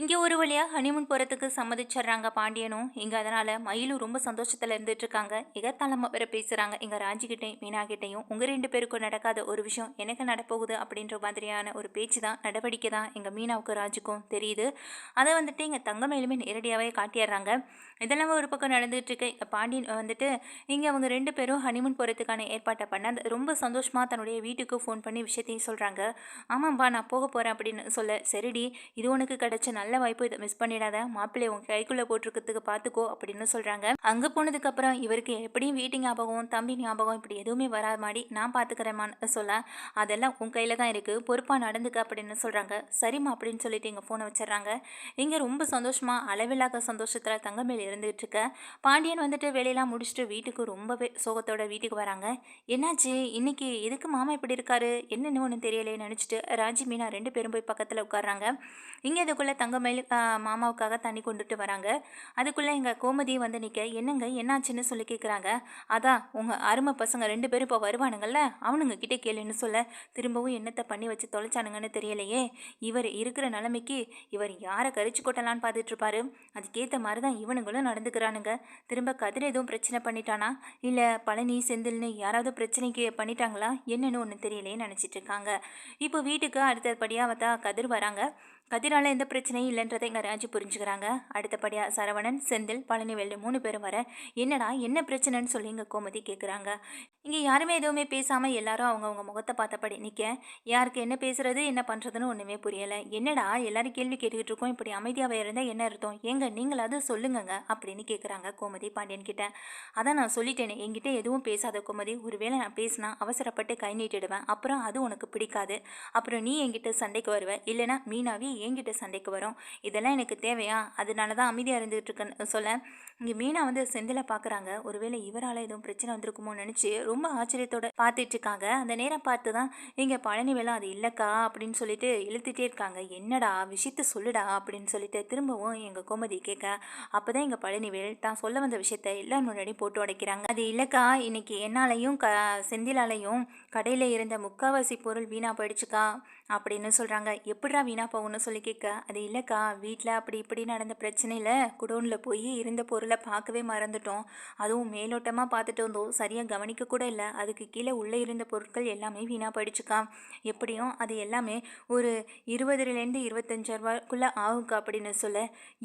இங்கே ஒரு வழியாக ஹனிமூன் போகிறதுக்கு சம்மதிச்சிடுறாங்க பாண்டியனும். இங்கே அதனால் மயிலும் ரொம்ப சந்தோஷத்தில் இருந்துட்டுருக்காங்க. எகத்தாளமாக வேற பேசுகிறாங்க எங்கள் ராஜிக்கிட்டையும் மீனாகிட்டையும். உங்கள் ரெண்டு பேருக்கும் நடக்காத ஒரு விஷயம் எனக்கு நடப்போகுது அப்படின்ற மாதிரியான ஒரு பேச்சு தான் நடவடிக்கை தான் எங்கள் மீனாவுக்கும் ராஜுக்கும் தெரியுது. அதை வந்துட்டு இங்கே தங்கமேலுமே நேரடியாகவே காட்டிடுறாங்க. இதெல்லாம் ஒரு பக்கம் நடந்துகிட்ருக்கு பாண்டியன் வந்துட்டு இங்கே அவங்க ரெண்டு பேரும் ஹனிமூன் போகிறதுக்கான ஏற்பாட்டை பண்ண அந்த ரொம்ப சந்தோஷமாக தன்னுடைய வீட்டுக்கு ஃபோன் பண்ணி விஷயத்தையும் சொல்கிறாங்க ஆமாம்பா நான் போக போகிறேன் அப்படின்னு சொல்ல சரிடி இது உனக்கு கிடைச்ச நல்ல வாய்ப்பு இதை மிஸ் பண்ணிடாத. மாப்பிள்ளை உன் கைக்குள்ளே போட்டிருக்கிறதுக்கு பார்த்துக்கோ அப்படின்னு சொல்கிறாங்க அங்கே போனதுக்கப்புறம் இவருக்கு எப்படியும் வீட்டு ஞாபகம் தம்பி ஞாபகம் இப்படி எதுவுமே வராத மாதிரி நான் பார்த்துக்கிறேம்மான்னு சொல்ல அதெல்லாம் உன் கையில் தான் இருக்குது பொறுப்பாக நடந்துக்க அப்படின்னு சொல்கிறாங்க சரிம்மா அப்படின்னு சொல்லிட்டு இங்கே ஃபோனை வச்சிடுறாங்க. இங்கே ரொம்ப சந்தோஷமாக அளவில்லாத சந்தோஷத்தில் தங்கமேல் இருந்துகிட்டு இருக்க. பாண்டியன் வந்துட்டு வேலையெல்லாம் முடிச்சுட்டு வீட்டுக்கு ரொம்பவே சோகத்தோட வீட்டுக்கு வராங்க. என்னாச்சு? இன்னைக்கு எதுக்கு மாமா இப்படி இருக்காரு? என்னென்னு ஒன்றும் தெரியலையே நினச்சிட்டு ராஜி மீனா ரெண்டு பேரும் போய் பக்கத்தில் உட்காடுறாங்க இங்கே இதுக்குள்ளே அவங்க மேல் மாமாவுக்காக தண்ணி கொண்டுட்டு வராங்க. அதுக்குள்ளே எங்கள் கோமதி வந்து நிற்க என்னங்க என்னாச்சுன்னு சொல்லி கேட்குறாங்க அதான் உங்கள் அருமை பசங்க ரெண்டு பேரும் இப்போ வருவானுங்கள்ல அவனுங்க கிட்டே கேளுன்னு சொல்ல. திரும்பவும் என்னத்தை பண்ணி வச்சு தொலைச்சானுங்கன்னு தெரியலையே. இவர் இருக்கிற நிலைமைக்கு இவர் யாரை கரிச்சு கொட்டலான்னு பார்த்துட்டு இருப்பாரு அதுக்கேற்ற மாதிரி தான் இவனுங்களும் நடந்துக்கிறானுங்க. திரும்ப கதிர் எதுவும் பிரச்சனை பண்ணிட்டானா? இல்லை பழனி செந்தில்னு யாராவது பிரச்சனைக்கு பண்ணிட்டாங்களா? என்னன்னு ஒன்று தெரியலையே நினச்சிட்டு இருக்காங்க இப்போ வீட்டுக்கு அடுத்தபடியாக பார்த்தா கதிர் வராங்க. கதிரால எந்த பிரச்சனையும் இல்லைன்றதை இங்கே ராஜி புரிஞ்சுக்கிறாங்க. அடுத்தபடியாக சரவணன் செந்தில் பழனிவேல் மூணு பேரும் வர என்னடா என்ன பிரச்சனைன்னு சொல்லி இங்கே கோமதி கேட்குறாங்க இங்கே யாருமே எதுவுமே பேசாமல் எல்லாரும் அவங்கவுங்க முகத்தை பார்த்தபடி நிற்க யாருக்கு என்ன பேசுறது என்ன பண்ணுறதுன்னு ஒன்றுமே புரியலை. என்னடா எல்லாரும் கேள்வி கேட்டுக்கிட்டு இருக்கோம் இப்படி அமைதியாகவே இருந்தால் என்ன அர்த்தம்? ஏங்க நீங்களாவது சொல்லுங்கங்க அப்படின்னு கேட்குறாங்க கோமதி பாண்டியன் கிட்ட. அதான் நான் சொல்லிட்டேனே என்கிட்ட எதுவும் பேசாத கோமதி. ஒருவேளை நான் பேசினா அவசரப்பட்டு கை நீட்டிடுவேன். அப்புறம் அது உனக்கு பிடிக்காது. அப்புறம் நீ என்கிட்ட சண்டைக்கு வருவ. இல்லைனா மீனாவே என்கிட்ட சண்டைக்கு வரும். இதெல்லாம் எனக்கு தேவையா? அதனால தான் அமைதியாக இருந்துகிட்டு இருக்கேன்னு சொல்ல. இங்கே மீனா வந்து செந்தில பார்க்குறாங்க. ஒருவேளை இவரால் எதுவும் பிரச்சனை வந்திருக்குமோ நினச்சி ரொம்ப ஆச்சரியத்தோட பார்த்துட்டு இருக்காங்க அந்த நேரம் பார்த்து தான் இங்கே பழனி அது இல்லைக்கா? அப்படின்னு சொல்லிட்டு இழுத்துட்டே இருக்காங்க. என்னடா விஷயத்த சொல்லுடா? அப்படின்னு சொல்லிட்டு திரும்பவும் எங்கள் கோமதி கேட்க அப்போ தான் எங்கள் பழனிவேல் தான் சொல்ல வந்த விஷயத்த எல்லோரும் முன்னாடி போட்டு உடைக்கிறாங்க. அது இல்லைக்கா இன்னைக்கு என்னாலையும் க செந்திலாலையும் கடையில் இருந்த முக்காவாசி பொருள் வீணாக போயிடுச்சுக்கா அப்படின்னு சொல்கிறாங்க எப்படிடா வீணாக போகும்னு சொல்லி கேட்க அது இல்லைக்கா வீட்டில் அப்படி இப்படி நடந்த பிரச்சனையில் குடோனில் போய் இருந்த பொருளை பார்க்கவே மறந்துட்டோம். அதுவும் மேலோட்டமாக பார்த்துட்டு வந்தோம். சரியாக கவனிக்க கூட இல்லை. அதுக்கு கீழே உள்ளே இருந்த பொருட்கள் எல்லாமே வீணாக போயிடுச்சுக்கா. எப்படியும் அது எல்லாமே ஒரு இருபதுலேருந்து இருபத்தஞ்சாயிரம் ஆகும்க்கா ஆகுக்கா அப்படின்னு சொல்ல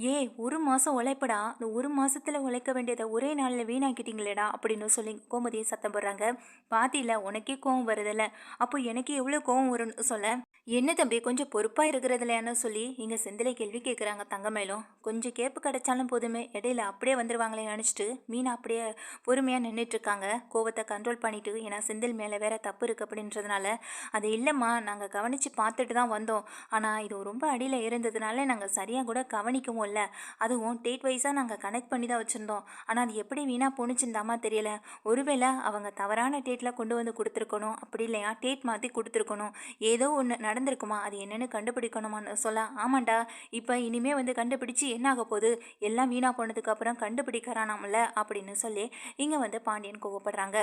ஏ ஒரு மாதம் உழைப்படா. இந்த ஒரு மாதத்தில் உழைக்க வேண்டியதை ஒரே நாளில் வீணாக்கிட்டீங்களேடா அப்படின்னு சொல்லி கோமதியை சத்தம் போடுறாங்க. பாத்தியில் உனக்கே கோ கோவம் வருதில்ல? அப்போ எனக்கு எவ்வளோ கோவம் வரும்னு சொல்ல? என்ன தம்பி கொஞ்சம் பொறுப்பாக இருக்கிறதுலையான்னு சொல்லி இங்கே செந்திலை கேள்வி கேட்குறாங்க தங்கமேலும் கொஞ்சம் கேப்பு கிடைச்சாலும் போதுமே இடையில அப்படியே வந்துடுவாங்களே நினச்சிட்டு மீனா அப்படியே பொறுமையாக நின்றுட்டுருக்காங்க கோவத்தை கண்ட்ரோல் பண்ணிவிட்டு ஏன்னா செந்தில் மேலே வேற தப்பு இருக்குது அப்படின்றதுனால அது இல்லைம்மா நாங்கள் கவனித்து பார்த்துட்டு தான் வந்தோம். ஆனால் இது ரொம்ப அடியில் இருந்ததுனால நாங்கள் சரியாக கூட கவனிக்கவும் இல்லை. அதுவும் டேட் வைஸாக நாங்கள் கனெக்ட் பண்ணி தான் வச்சுருந்தோம். ஆனால் அது எப்படி வீணாக போணுச்சுருந்தாமா தெரியல. ஒருவேளை அவங்க தவறான டேட்டில் கொண்டு வந்து கொடுத்துருக்கணும். அப்படி இல்லையா டேட் மாற்றி கொடுத்துருக்கணும். ஏதோ ஒன்று நடந்திருக்குமா? அது என்னென்னு கண்டுபிடிக்கணுமான்னு சொல்ல ஆமாண்டா. இப்போ இனிமே வந்து கண்டுபிடிச்சு என்ன ஆக போகுது? எல்லாம் வீணாக போனதுக்கப்புறம் கண்டுபிடிக்கிறானாம்ல அப்படின்னு சொல்லி இங்கே வந்து பாண்டியன் கோவப்படுறாங்க.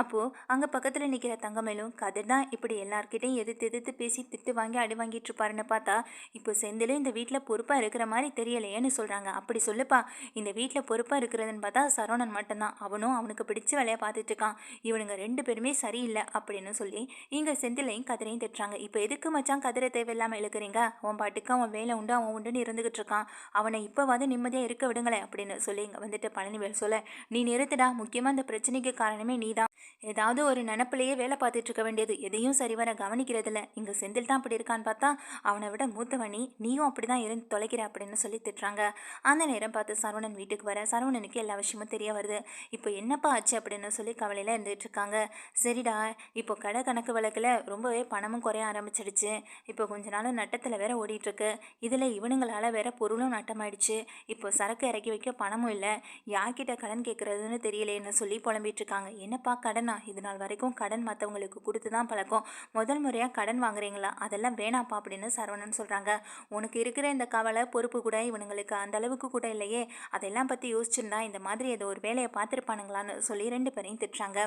அப்போது அங்கே பக்கத்தில் நிற்கிற தங்கமேலும் கதிர் தான் இப்படி எல்லார்கிட்டையும் எதிர்த்து எதிர்த்து பேசி திட்டு வாங்கி அடி வாங்கிட்டு இருப்பாருன்னு பார்த்தா இப்போ செந்திலும் இந்த வீட்டில் பொறுப்பாக இருக்கிற மாதிரி தெரியலையேன்னு சொல்கிறாங்க அப்படி சொல்லுப்பா. இந்த வீட்டில் பொறுப்பாக இருக்கிறதுன்னு பார்த்தா சரவணன் மட்டும்தான். அவனும் அவனுக்கு பிடிச்ச வேலையை பார்த்துட்டு இருக்கான். இவனுங்க ரெண்டு பேருமே சரியில்லை அப்படின்னு சொல்லி இங்கே செந்திலையும் கதிரையும் திட்டுறாங்க. இப்போ எதுக்கு மச்சான் கதிரை தேவையில்லாமல் இழுக்கிறீங்க? அவன் பாட்டுக்கு அவன் வேலை உண்டு அவன் உண்டுன்னு இருந்துகிட்டு இருக்கான். அவனை இப்போ வந்து நிம்மதியாக இருக்க விடுங்களேன் அப்படின்னு சொல்லி இங்கே வந்துட்டு பழனிவேல் சொல்ல நீ நிறுத்துடா. முக்கியமாக அந்த பிரச்சனைக்கு காரணமே நீ தான் ஏதாவது ஒரு நினப்பிலேயே வேலை பார்த்துட்டு இருக்க வேண்டியது. எதையும் சரிவர கவனிக்கிறதில்ல. இங்கே செந்தில் தான் அப்படி இருக்கான்னு பார்த்தா அவனை விட மூத்தவனி. நீயும் அப்படி தான் இருந்து தொலைக்கிற அப்படின்னு சொல்லி திட்டுறாங்க. அந்த நேரம் பார்த்து சரவணன் வீட்டுக்கு வர சரவணனுக்கு எல்லா விஷயமும் தெரிய வருது. இப்போ என்னப்பா ஆச்சு? அப்படின்னு சொல்லி கவலையில் இருந்துகிட்டு இருக்காங்க. சரிடா. இப்போ கடை கணக்கு வழக்கில் ரொம்பவே பணமும் குறைய ஆரம்பிச்சிடுச்சு. இப்போ கொஞ்ச நாள் நட்டத்தில் வேற ஓடிட்டுருக்கு. இதில் இவனுங்களால் வேற பொருளும் நட்டமாயிடுச்சு. இப்போ சரக்கு இறக்கி வைக்க பணமும் இல்லை. யார்கிட்ட கடன் கேட்குறதுன்னு தெரியலேன்னு சொல்லி புலம்பிட்டுருக்காங்க. என்னப்பா கடனா? இது நாள் வரைக்கும் கடன் மற்றவங்களுக்கு கொடுத்து தான் பழக்கம். முதல் முறையாக கடன் வாங்குறீங்களா? அதெல்லாம் வேணாப்பா அப்படின்னு சரவணன் சொல்கிறாங்க உனக்கு இருக்கிற இந்த கவலை பொறுப்பு கூட இவனுங்களுக்கு அந்த அளவுக்கு கூட இல்லையே. அதெல்லாம் பற்றி யோசிச்சிருந்தா இந்த மாதிரி ஏதோ ஒரு வேலையை பார்த்துருப்பானுங்களான்னு சொல்லி ரெண்டு பேரையும் திட்டுறாங்க.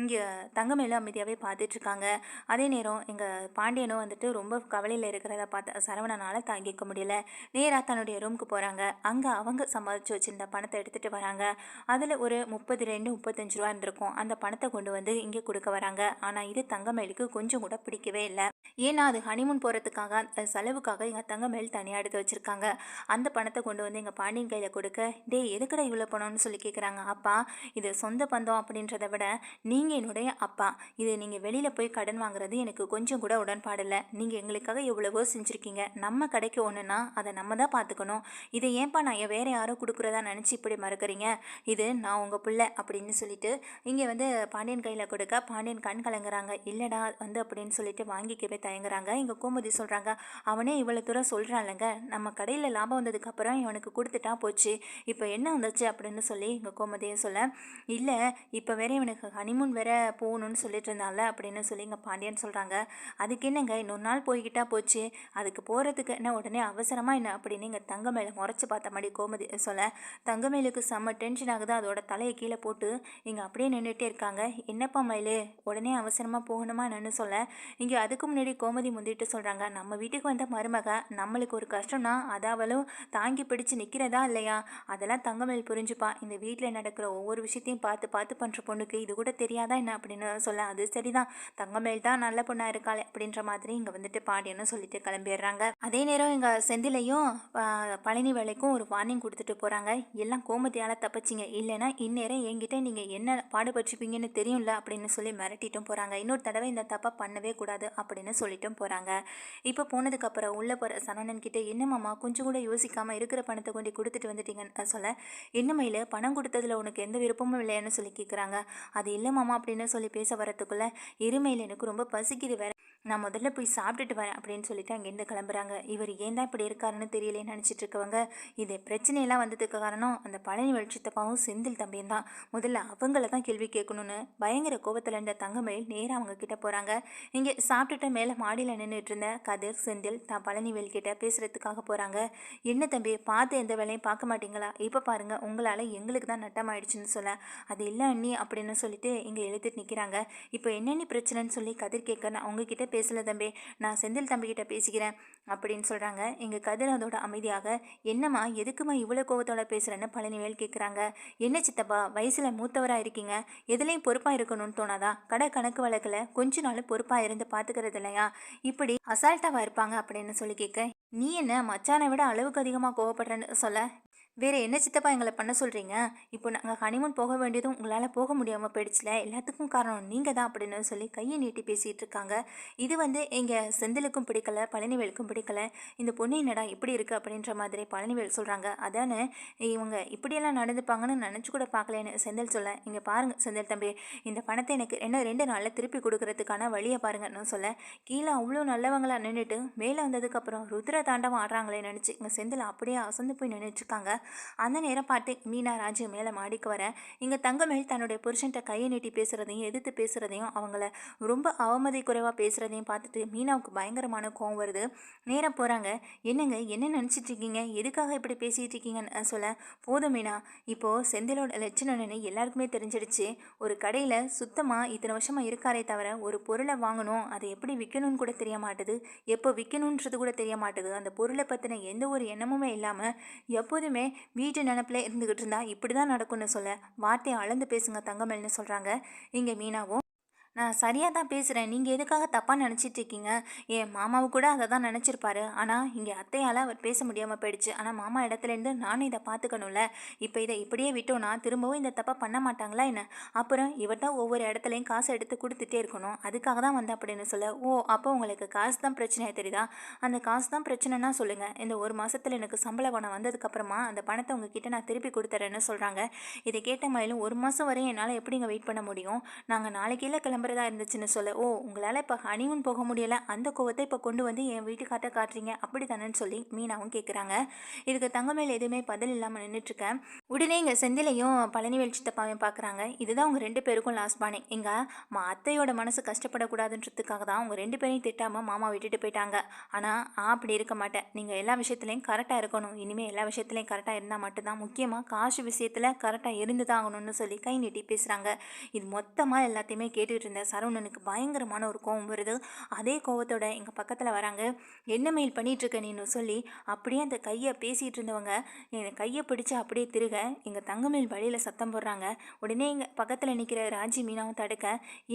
இங்கே தங்கமேலும் அமைதியாகவே பார்த்துட்ருக்காங்க அதே நேரம் எங்கள் பாண்டியனும் வந்துட்டு வந்துட்டு ரொம்ப கவலையில் இருக்கிறத பார்த்து சரவணனால் தாங்கிக்க முடியல. நேராக தன்னுடைய ரூமுக்கு போகிறாங்க அங்கே அவங்க சம்பாதிச்சு வச்சிருந்த பணத்தை எடுத்துகிட்டு வராங்க. அதில் ஒரு முப்பது ரெண்டு முப்பத்தஞ்சு ரூபா இருந்திருக்கும். அந்த பணத்தை கொண்டு வந்து இங்கே கொடுக்க வராங்க. ஆனால் இது தங்கமேலுக்கு கொஞ்சம் கூட பிடிக்கவே இல்லை. ஏன்னா அது ஹனிமூன் போகிறதுக்காக செலவுக்காக எங்கள் தங்கமேல் தனியாக எடுத்து வச்சுருக்காங்க. அந்த பணத்தை கொண்டு வந்து எங்கள் பாண்டியன் கையில் கொடுக்க டே எதுக்கடா இவ்வளோ பணம்னு சொல்லி கேட்குறாங்க அப்பா இது சொந்த பந்தம் அப்படின்றத விட நீங்கள் என்னுடைய அப்பா. இது நீங்கள் வெளியில் போய் கடன் வாங்குறது எனக்கு கொஞ்சம் கூட உடன்பாடில்லை நீங்கள் எங்களுக்காக எவ்வளவோ செஞ்சுருக்கீங்க. நம்ம கடைக்கு ஒன்றுனா அதை நம்ம தான் பார்த்துக்கணும் இதை ஏன்பா நான் வேறு யாரோ கொடுக்குறதா நினச்சி இப்படி மறக்கிறீங்க? இது நான் உங்கள் பிள்ளை அப்படின்னு சொல்லிட்டு இங்கே வந்து பாண்டியன் கையில் கொடுக்க பாண்டியன் கண் கலங்குறாங்க. இல்லைடா வந்து அப்படின்னு சொல்லிட்டு வாங்கிக்கவே தயங்குறாங்க. இங்கே கோமதி சொல்கிறாங்க அவனே இவ்வளோ தூரம் சொல்கிறான்லங்க நம்ம கடையில் லாபம் வந்ததுக்கப்புறம் இவனுக்கு கொடுத்துட்டா போச்சு. இப்போ என்ன வந்துச்சு? அப்படின்னு சொல்லி இங்கே கோமதியை சொல்ல இல்லை இப்போ வேற இவனுக்கு ஹனிமூன் வேற போகணும்னு சொல்லிட்டு இருந்தால அப்படின்னு சொல்லி இங்கே பாண்டியன் சொல்கிறாங்க அதுக்கு என்னங்க ஒரு நாள் போய்கிட்டா போச்சு. அதுக்கு போகிறதுக்கு என்ன உடனே அவசரமாக என்ன அப்படின்னு இங்கே தங்கமேல முறைச்சி பார்த்த மாதிரி கோமதி சொல்ல தங்கமேலுக்கு செம்ம டென்ஷன் ஆகுது. அதோட தலையை கீழே போட்டு இங்கே அப்படியே நின்றுட்டே இருக்காங்க. என்னப்பா மயிலு உடனே அவசரமாக போகணுமா என்னன்னு சொல்ல இங்கே அதுக்கு முன்னாடி கோமதி முந்திட்டு சொல்கிறாங்க நம்ம வீட்டுக்கு வந்த மருமக நம்மளுக்கு ஒரு கஷ்டம்னா அதாவளும் தாங்கி பிடிச்சு நிற்கிறதா இல்லையா? அதெல்லாம் தங்கமேல் புரிஞ்சுப்பா. இந்த வீட்டில் நடக்கிற ஒவ்வொரு விஷயத்தையும் பார்த்து பார்த்து பண்ணுற பொண்ணுக்கு இது கூட தெரியாதா என்ன அப்படின்னு சொல்ல அது சரிதான். தங்கமேல் தான் நல்ல பொண்ணாக இருக்காளே அப்படின்ற மாதிரி இங்கே வந்துட்டு பாண்டியன்னு சொல்லிட்டு கிளம்பிடுறாங்க. அதே நேரம் இங்கே செந்திலையும் பழனி வேலைக்கும் ஒரு வார்னிங் கொடுத்துட்டு போகிறாங்க எல்லாம் கோமதியால் தப்பிச்சிங்க. இல்லைன்னா இந்நேரம் என்கிட்ட நீங்கள் என்ன பாடுபட்டுருப்பீங்கன்னு தெரியும்ல அப்படின்னு சொல்லி மிரட்டிட்டும் போகிறாங்க இன்னொரு தடவை இந்த தப்பை பண்ணவே கூடாது அப்படின்னு சொல்லிட்டும் போகிறாங்க இப்போ போனதுக்கப்புறம் உள்ளே போகிற சரவணன் கிட்டே என்ன மாமா கொஞ்சம் கூட யோசிக்காமல் இருக்கிற பணத்தை கொண்டு கொடுத்துட்டு வந்துட்டீங்கன்னு சொல்ல என்னமையில் பணம் கொடுத்ததில் உனக்கு எந்த விருப்பமும் இல்லையான்னு சொல்லி கேட்குறாங்க அது இல்லை மாமா அப்படின்னு சொல்லி பேச வரத்துக்குள்ளே எருமையில் எனக்கு ரொம்ப பசிக்குது வேற. நான் முதல்ல போய் சாப்பிட்டுட்டு வரேன் அப்படின்னு சொல்லிட்டு அங்கேருந்து கிளம்புறாங்க. இவர் ஏன் தான் இப்படி இருக்காருன்னு தெரியலேன்னு நினச்சிட்டு இருக்கவங்க. இது பிரச்சனையெல்லாம் வந்ததுக்கு காரணம் அந்த பழனி வெளிச்சத்தப்பாவும் செந்தில் தம்பியும் தான். முதல்ல அவங்கள தான் கேள்வி கேட்கணும்னு பயங்கர கோபத்தில் இருந்த தங்கமயில் நேராக அவங்க கிட்ட போகிறாங்க இங்கே சாப்பிட்டுட்டு மேலே மாடியில் நின்றுட்டு இருந்த கதிர் செந்தில் தான் பழனிவேல் கிட்ட பேசுகிறதுக்காக போகிறாங்க என்ன தம்பி பார்த்து எந்த வேலையும் பார்க்க மாட்டீங்களா? இப்போ பாருங்க உங்களால் எங்களுக்கு தான் நட்டமாயிடுச்சுன்னு சொல்ல. அது இல்லை அண்ணி அப்படின்னு சொல்லிட்டு இங்கே எழுதிட்டு நிற்கிறாங்க இப்போ என்னென்ன பிரச்சனைன்னு சொல்லி கதிர் கேட்க நான் உங்ககிட்ட பேசலை தம்பி. நான் செந்தில் தம்பிக்கிட்ட பேசிக்கிறேன் அப்படின்னு சொல்கிறாங்க எங்கள் கதிர் அதோட அமைதியாக என்னம்மா எதுக்குமா இவ்வளோ கோவத்தோட பேசுகிறேன்னு பழனிவேல் கேட்குறாங்க என்ன சித்தப்பா வயசில் மூத்தவராக இருக்கீங்க? எதுலேயும் பொறுப்பாக இருக்கணும்னு தோணாதா? கடை கணக்கு வழக்கில் கொஞ்ச நாள் பொறுப்பாக இருந்து பார்த்துக்கிறது இல்லையா? இப்படி அசால்ட்டாக இருப்பாங்க அப்படின்னு சொல்லி கேட்க நீ என்ன மச்சானை விட அளவுக்கு அதிகமாக கோவப்படுறேன்னு சொல்ல? வேறு என்ன சித்தப்பா எங்களை பண்ண சொல்கிறீங்க இப்போ நாங்கள் ஹனிமூன் போக வேண்டியதும் உங்களால் போக முடியாமல் போயிடுச்சுல. எல்லாத்துக்கும் காரணம் நீங்கள் தான் அப்படின்னு சொல்லி கையை நீட்டி பேசிகிட்டு இருக்காங்க. இது வந்து எங்கள் செந்திலுக்கும் பிடிக்கல பழனிவேலுக்கும் பிடிக்கல. இந்த பொண்ணு என்னடா இப்படி இருக்குது அப்படின்ற மாதிரி பழனிவேல் சொல்கிறாங்க அதானே இவங்க இப்படியெல்லாம் நடந்துப்பாங்கன்னு நினச்சி கூட பார்க்கலன்னு செந்தில் சொல்ல இங்கே பாருங்கள் செந்தில் தம்பி இந்த பணத்தை எனக்கு என்ன ரெண்டு நாளில் திருப்பி கொடுக்கறதுக்கான வழியை பாருங்கன்னு சொல்ல. கீழே அவ்வளோ நல்லவங்களா நின்றுட்டு மேலே வந்ததுக்கப்புறம் ருத்ர தாண்டவம் ஆடுறாங்களே நினச்சி இங்கே செந்தில் அப்படியே அசந்து போய் நின்றுட்டுருக்காங்க அந்த நேரம் பார்த்து மீனா ராஜு மேலே மாடிக்கு வர இங்கே தங்கமேல் தன்னுடைய புருஷன்கிட்ட கையை நீட்டி பேசுகிறதையும் எதிர்த்து பேசுகிறதையும் அவங்கள ரொம்ப அவமதி குறைவாக பேசுகிறதையும் பார்த்துட்டு மீனாவுக்கு பயங்கரமான கோவம் வருது. நேராக போகிறாங்க என்னங்க? என்ன நினச்சிட்டு இருக்கீங்க? எதுக்காக இப்படி பேசிகிட்டு இருக்கீங்கன்னு சொல்ல போதும் மீனா. இப்போது செந்திலோட லட்சணம்னு எல்லாருக்குமே தெரிஞ்சிடுச்சு. ஒரு கடையில் சுத்தமாக இத்தனை வருஷமாக இருக்காரே தவிர ஒரு பொருளை வாங்கணும். அதை எப்படி விற்கணும்னு கூட தெரிய மாட்டுது எப்போ விற்கணுன்றது கூட தெரிய மாட்டுது அந்த பொருளை பற்றின எந்த ஒரு எண்ணமுமே இல்லாமல் எப்போதுமே வீட்டு நினப்பில் இருந்துக்கிட்டு இருந்தா இப்படி தான் நடக்கும்னு சொல்ல வார்த்தையை அளந்து பேசுங்க தங்கமேல்னு சொல்கிறாங்க இங்கே மீனாவும் நான் சரியாக தான் பேசுகிறேன் நீங்கள் எதுக்காக தப்பாக நினச்சிட்டு இருக்கீங்க என் மாமாவு கூட அதை தான் நினச்சிருப்பாரு. ஆனால் இங்கே அத்தையால் அவர் பேச முடியாமல் போயிடுச்சு. ஆனால் மாமா இடத்துலேருந்து நானும் இதை பார்த்துக்கணும்ல இப்போ இதை இப்படியே விட்டோன்னா திரும்பவும் இந்த தப்பாக பண்ண மாட்டாங்களா என்ன? அப்புறம் இவர்கிட்ட ஒவ்வொரு இடத்துலையும் காசு எடுத்து கொடுத்துட்டே இருக்கணும். அதுக்காக தான் வந்து அப்படின்னு சொல்ல ஓ அப்போ உங்களுக்கு காசு தான் பிரச்சனையாக தெரியுதா? அந்த காசு தான் பிரச்சனைனா சொல்லுங்கள் இந்த ஒரு மாதத்தில் எனக்கு சம்பள பணம் வந்ததுக்கப்புறமா அந்த பணத்தை உங்ககிட்ட நான் திருப்பி கொடுத்துறேன்னு சொல்கிறாங்க இதை கேட்ட மயிலும் ஒரு மாதம் வரையும் என்னால் எப்படிங்க வெயிட் பண்ண முடியும்? நாங்கள் நாளைக்கு இல்லை நம்புறதா இருந்துச்சுன்னு சொல்ல. ஓ உங்களால் இப்போ ஹனிமூன் போக முடியல. அந்த கோவத்தை இப்போ கொண்டு வந்து என் வீட்டுக்கார்ட்ட காட்டுறீங்க. அப்படி தானேன்னு சொல்லி மீனாவும் கேட்குறாங்க இதுக்கு தங்கமேல் எதுவுமே பதில் இல்லாமல் நின்றுட்டுருக்கேன் உடனே இங்கே செந்திலையும் பழனிவேல் சித்தப்பாவையும் பார்க்குறாங்க இதுதான் உங்கள் ரெண்டு பேருக்கும் லாஸ்ட் பானே எங்கள் மா அத்தையோட மனசு கஷ்டப்படக்கூடாதுன்றதுக்காக தான் அவங்க ரெண்டு பேரையும் திட்டாமல் மாமா விட்டுட்டு போயிட்டாங்க. ஆனால் ஆ அப்படி இருக்க மாட்டேன். நீங்கள் எல்லா விஷயத்துலையும் கரெக்டாக இருக்கணும். இனிமேல் எல்லா விஷயத்துலையும் கரெக்டாக இருந்தால் மட்டும்தான் முக்கியமாக காசு விஷயத்தில் கரெக்டாக இருந்து தான் ஆகணும்னு சொல்லி கை நீட்டி பேசுகிறாங்க இது மொத்தமாக எல்லாத்தையுமே கேட்டுக்கிட்டு இருந்த சரவணனுக்கு பயங்கரமான ஒரு கோவம் வருது. அதே கோவத்தோட எங்கள் பக்கத்தில் வராங்க. என்ன மெயில் பண்ணிகிட்ருக்க நீன்னு சொல்லி அப்படியே அந்த கையை பேசிகிட்டு இருந்தவங்க என் கையை பிடிச்சி அப்படியே திருக. எங்கள் தங்கமேல் வழியில் சத்தம் போடுறாங்க. உடனே எங்கள் பக்கத்தில் நிற்கிற ராஜி மீனாவும் தடுக்க.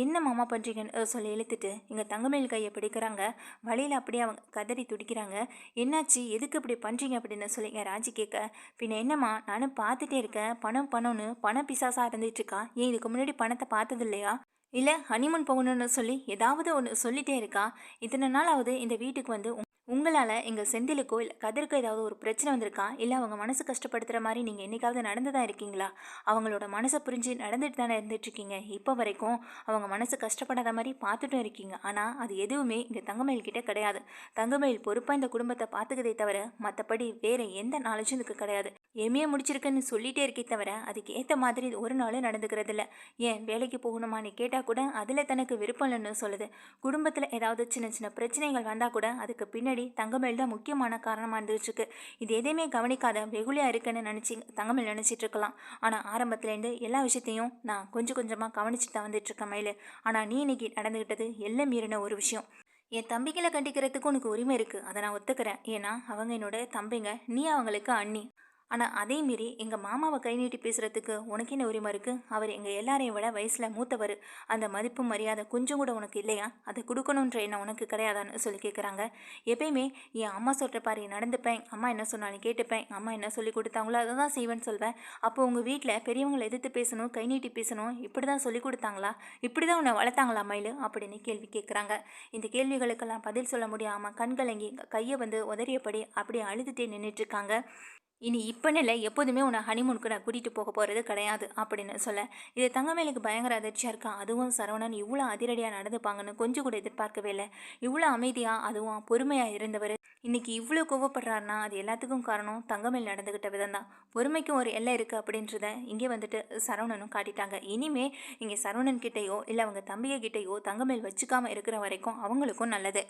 என்ன மாமா பண்ணுறீங்கன்னு சொல்லி இழுத்துட்டு எங்கள் தங்கமேல் கையை பிடிக்கிறாங்க. வழியில் அப்படியே அவங்க கதறி துடிக்கிறாங்க. என்னாச்சு? எதுக்கு இப்படி பண்ணுறீங்க அப்படின்னு சொல்லி என் ராஜி கேட்க பின்ன என்னம்மா? நானும் பார்த்துட்டே இருக்கேன். பணம் பணம்னு பண பிசாசாக இருந்துட்டு இருக்கா? ஏன் இதுக்கு முன்னாடி பணத்தை பார்த்தது இல்லையா இல்லை ஹனிமூன் போகணும்னு சொல்லி ஏதாவது ஒன்று சொல்லிகிட்டே இருக்கா? இத்தனை நாள் ஆகுது இந்த வீட்டுக்கு வந்து உங்களால் எங்கள் செந்திலுக்கோ இல்லை கதிர்க்கோ ஏதாவது ஒரு பிரச்சனை வந்திருக்கா? இல்லை அவங்க மனசு கஷ்டப்படுத்துகிற மாதிரி நீங்கள் என்னைக்காவது நடந்து தான் இருக்கீங்களா? அவங்களோட மனசை புரிஞ்சு நடந்துட்டு தானே இருந்துட்டுருக்கீங்க. இப்போ வரைக்கும் அவங்க மனசு கஷ்டப்படாத மாதிரி பார்த்துட்டும் இருக்கீங்க. ஆனால் அது எதுவுமே இங்கே தங்கமயில் கிட்டே கிடையாது. தங்கமயில் பொறுப்பாக இந்த குடும்பத்தை பார்த்துக்கதே தவிர மற்றபடி வேறு எந்த நாலேஜும் இதுக்கு கிடையாது. எம்ஏ முடிச்சிருக்குன்னு சொல்லிகிட்டே இருக்கே தவிர அதுக்கு ஏற்ற மாதிரி ஒரு நாளும் நடந்துக்கிறது இல்லை. ஏன் வேலைக்கு போகணுமான்னு கேட்டால் கூட அதில் தனக்கு விருப்பம் இல்லைன்னு சொல்லுது. குடும்பத்தில் ஏதாவது சின்ன சின்ன பிரச்சனைகள் வந்தால் கூட அதுக்கு பின்னாடி தங்கமேல் தான் முக்கியமான காரணமாக இருந்துகிட்ருக்கு இது எதையுமே கவனிக்காத வெகுளியாக இருக்குன்னு நினச்சி தங்கமேல் நினச்சிட்டு இருக்கலாம் ஆனால் ஆரம்பத்துலேருந்து எல்லா விஷயத்தையும் நான் கொஞ்சம் கொஞ்சமாக கவனிச்சுட்டு தான் வந்துட்டுருக்கேன் ஆனால் நீ இன்னைக்கு நடந்துக்கிட்டது எல்லாம் மீறின ஒரு விஷயம். என் தம்பிகளை கண்டிக்கிறதுக்கு உனக்கு உரிமை இருக்குது அதை நான் ஒத்துக்கிறேன். ஏன்னா அவங்க என்னோட தம்பிங்க. நீ அவங்களுக்கு அண்ணி. ஆனால் அதே மீறி எங்கள் மாமாவை கை நீட்டி பேசுகிறதுக்கு உனக்கு என்ன உரிமை இருக்குது அவர் எங்கள் எல்லாரையும் விட வயசில் மூத்தவர். அந்த மதிப்பு மரியாதை கொஞ்சம் கூட உனக்கு இல்லையா? அதை கொடுக்கணுன்ற எண்ணம் உனக்கு கிடையாதான்னு சொல்லி கேட்குறாங்க எப்பயுமே என் அம்மா சொல்கிற பாரு நடந்துப்பேன். அம்மா என்ன சொன்னாலும் கேட்டுப்பேன். அம்மா என்ன சொல்லி கொடுத்தாங்களோ அதை தான் செய்வேன்னு சொல்வேன். அப்போ உங்கள் வீட்டில் பெரியவங்களை எதிர்த்து பேசணும் கை நீட்டி பேசணும். இப்படி தான் சொல்லி கொடுத்தாங்களா? இப்படி தான் உன்னை வளர்த்தாங்களா மயில்? அப்படின்னு கேள்வி கேட்குறாங்க இந்த கேள்விகளுக்கெல்லாம் பதில் சொல்ல முடியாமல் கண்கலங்கி கையை வந்து உதறியபடி அப்படியே அழுதுட்டே நின்றுட்டுருக்காங்க இனி இப்போன்னு இல்லை எப்போதுமே உன்னை ஹனிமூனுக்கு நான் கூட்டிகிட்டு போக போகிறது கிடையாது அப்படின்னு சொல்ல. இது தங்கமேலுக்கு பயங்கர அதிர்ச்சியாக இருக்கா? அதுவும் சரவணன் இவ்வளோ அதிரடியாக நடந்துப்பாங்கன்னு கொஞ்சம் கூட எதிர்பார்க்கவே இல்லை. இவ்வளோ அமைதியாக அதுவும் பொறுமையாக இருந்தவர். இன்றைக்கி இவ்வளோ கோவப்படுறாருன்னா அது எல்லாத்துக்கும் காரணம் தங்கமேல் நடந்துக்கிட்ட விதம் தான் பொறுமைக்கும் ஒரு எல்லை இருக்குது அப்படின்றத இங்கே வந்துட்டு சரவணனும் காட்டிட்டாங்க. இனிமே இங்கே சரவணன் கிட்டேயோ இல்லை அவங்க தம்பியை கிட்டேயோ தங்கமேல் வச்சுக்காம இருக்கிற வரைக்கும் அவங்களுக்கும் நல்லது.